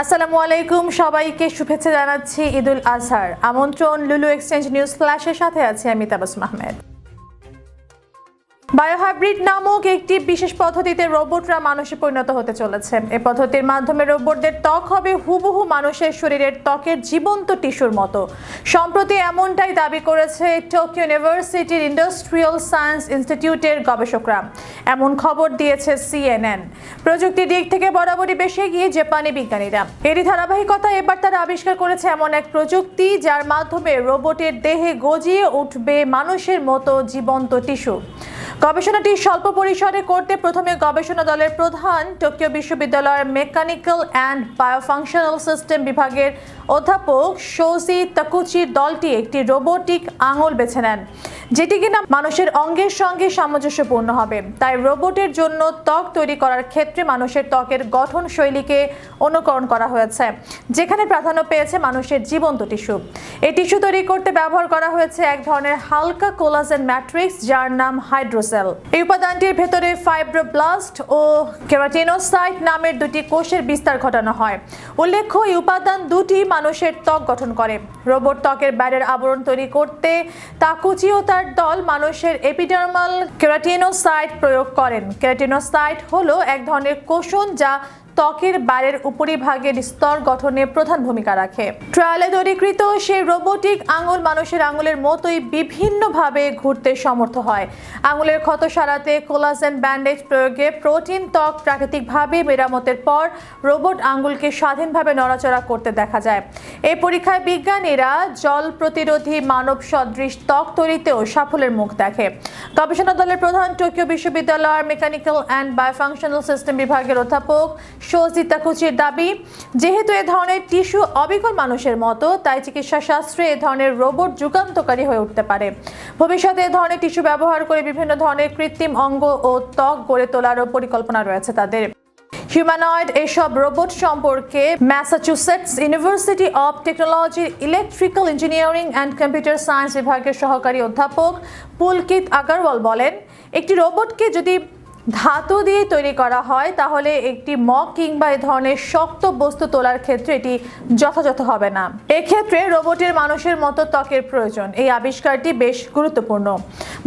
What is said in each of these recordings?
আসসালামু আলাইকুম, সবাইকে শুভেচ্ছা জানাচ্ছি ঈদুল আজহার। আমন্ত্রণ লুলু এক্সচেঞ্জ নিউজ ফ্ল্যাশের সাথে আছি আমি তাবাসুম আহমেদ। বায়োহাইব্রিড নামক একটি বিশেষ পদ্ধতিতে রোবটরা মানুষে পরিণত হতে চলেছে। এ পদ্ধতির মাধ্যমে রোবটদের ত্বক হবে হুবহু মানুষের শরীরের ত্বকের জীবন্ত টিস্যুর মতো। সম্প্রতি এমনটাই দাবি করেছে টোকিও ইউনিভার্সিটির ইন্ডাস্ট্রিয়াল সায়েন্স ইনস্টিটিউটের গবেষকরা। এমন খবর দিয়েছে সিএনএন। প্রযুক্তির দিক থেকে বরাবরই বেশি এগিয়ে জাপানি বিজ্ঞানীরা। এরই ধারাবাহিকতা এবার তারা আবিষ্কার করেছে এমন এক প্রযুক্তি যার মাধ্যমে রোবটের দেহে গজিয়ে উঠবে মানুষের মতো জীবন্ত টিস্যু। গবেষণাটি স্বল্প পরিসরে করতে প্রথমে গবেষণা দলের প্রধান টোকিও বিশ্ববিদ্যালয়ের মেকানিক্যাল অ্যান্ড বায়োফাংশনাল সিস্টেম বিভাগের অধ্যাপক শোজি তাকুচির দলটি একটি রোবোটিক আঙুল বেছে নেন, যেটি কিনা মানুষের অঙ্গের সঙ্গে সামঞ্জস্যপূর্ণ হবে। তাই রোবটের জন্য ত্বক তৈরি করার ক্ষেত্রে মানুষের ত্বকের গঠন শৈলীকে অনুকরণ করা হয়েছে, যেখানে প্রাধান্য পেয়েছে মানুষের জীবন্ত টিস্যু। এই টিস্যু তৈরি করতে ব্যবহার করা হয়েছে এক ধরনের হালকা কোলাজেন ম্যাট্রিক্স, যার নাম হাইড্রোসেল এই উপাদানটির ভেতরে ফাইব্রোব্লাস্ট ও কেরাটিনোসাইট নামের দুটি কোষের বিস্তার ঘটানো হয়। উল্লেখ্য, এই উপাদান দুটি মানুষের ত্বক গঠন করে। রোবট ত্বকের ব্যারের আবরণ তৈরি করতে তাকুচি ও তার দল মানুষের এপিডার্মাল কেরাটিনোসাইট প্রয়োগ করেন। কেরাটিনোসাইট হলো এক ধরনের কোষণ যা ত্বকের বাইরের উপরিভাগের স্তর গঠনে প্রধান ভূমিকা রাখে। ট্রায়ালে তৈরিকৃত সেই রোবোটিক আঙুল মানুষের আঙুলের মতোই বিভিন্নভাবে ঘুরতে সমর্থ হয়। আঙুলের ক্ষত সারাতে কোলাজেন ব্যান্ডেজ প্রয়োগে প্রোটিন ত্বক প্রাকৃতিকভাবে মেরামতের পর রোবট আঙুলকে স্বাধীনভাবে নড়াচড়া করতে দেখা যায়। এই পরীক্ষায় বিজ্ঞানীরা জল প্রতিরোধী মানব সদৃশ ত্বক তৈরিতেও সাফল্যের মুখ দেখে। গবেষণা দলের প্রধান টোকিও বিশ্ববিদ্যালয়ের মেকানিক্যাল অ্যান্ড বায়োফাংশনাল সিস্টেম বিভাগের অধ্যাপক সৌজি তাকুচির দাবি, যেহেতু এ ধরনের টিস্যু অবিকল মানুষের মতো, তাই চিকিৎসা শাস্ত্রে এ ধরনের রোবট যুগান্তকারী হয়ে উঠতে পারে। ভবিষ্যতে এ ধরনের টিস্যু ব্যবহার করে বিভিন্ন ধরনের কৃত্রিম অঙ্গ ও ত্বক গড়ে তোলারও পরিকল্পনা রয়েছে তাদের। হিউম্যানয়েড এসব রোবট সম্পর্কে ম্যাসাচুসেটস ইউনিভার্সিটি অফ টেকনোলজির electrical engineering and computer science বিভাগের সহকারী অধ্যাপক পুলকিত আগারওয়াল বলেন, একটি রোবটকে যদি ধাতু দিয়ে তৈরি করা হয়, তাহলে একটি মগ কিংবা এ ধরনের শক্ত বস্তু তোলার ক্ষেত্রে এটি যথাযথ হবে না। এক্ষেত্রে রোবটের মানুষের মতো ত্বকের প্রয়োজন, এই আবিষ্কারটি বেশ গুরুত্বপূর্ণ।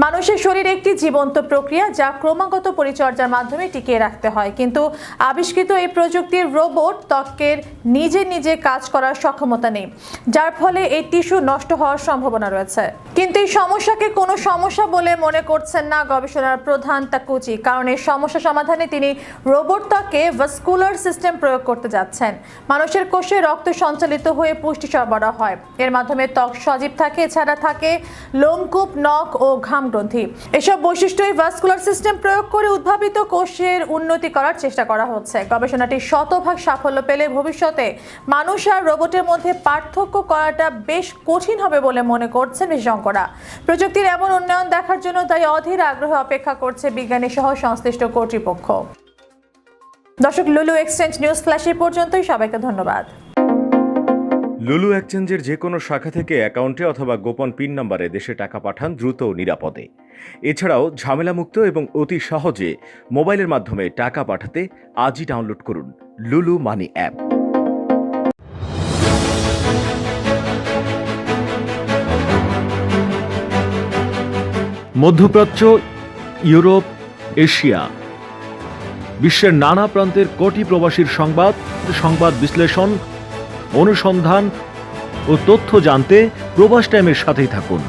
মানুষের শরীর একটি জীবন্ত প্রক্রিয়া যা ক্রমাগত পরিচর্যার মাধ্যমে টিকিয়ে রাখতে হয়, কিন্তু আবিষ্কৃত এই প্রযুক্তির রোবট ত্বকের নিজে নিজে কাজ করার সক্ষমতা নেই, যার ফলে এই টিস্যু নষ্ট হওয়ার সম্ভাবনা রয়েছে। কিন্তু এই সমস্যাকে কোনো সমস্যা বলে মনে করছেন না গবেষণার প্রধান তাকুচি কারণ এই সমস্যা সমাধানে তিনি রোবট ত্বকে ভাস্কুলার সিস্টেম প্রয়োগ করতে যাচ্ছেন। মানুষের কোষে রক্ত সঞ্চালিত হয়ে পুষ্টি সরবরাহ হয়। এর মাধ্যমে ত্বক সজীব থাকে, এছাড়া থাকে লোমকূপ, নখ ও ঘাম গ্রন্থি। এসব বৈশিষ্ট্যই ভাস্কুলার সিস্টেম প্রয়োগ করে উদ্ভাবিত কোষের উন্নতি করার চেষ্টা করা হচ্ছে। গবেষণাটি শতভাগ সাফল্য পেলে ভবিষ্যতে মানুষ আর রোবটের মধ্যে পার্থক্য করাটা বেশ কঠিন হবে বলে মনে করছেন বিশেষজ্ঞরা। প্রযুক্তির এমন উন্নয়ন দেখার জন্য তাই অধীর আগ্রহে অপেক্ষা করছে বিজ্ঞানী সহ সংশ্লিষ্ট কর্তৃপক্ষ। দর্শক লুলু এক্সচেঞ্জ নিউজ ফ্ল্যাশ পর্যন্তই। সবাইকে ধন্যবাদ। লুলু এক্সচেঞ্জের যে কোনো শাখা থেকে অ্যাকাউন্টে অথবা গোপন পিন নম্বরে দেশে টাকা পাঠান দ্রুত ও নিরাপদে। এছাড়াও ঝামেলামুক্ত এবং অতি সহজে মোবাইলের মাধ্যমে টাকা পাঠাতে আজই ডাউনলোড করুন লুলু মানি অ্যাপ। মধ্যপ্রাচ্য ইউরোপ এশিয়া। বিশ্বের নানা প্রান্তের কোটি প্রবাসীর সংবাদ সংবাদ বিশ্লেষণ, অনুসন্ধান ও তথ্য জানতে প্রবাস টাইমের সাথেই থাকুন।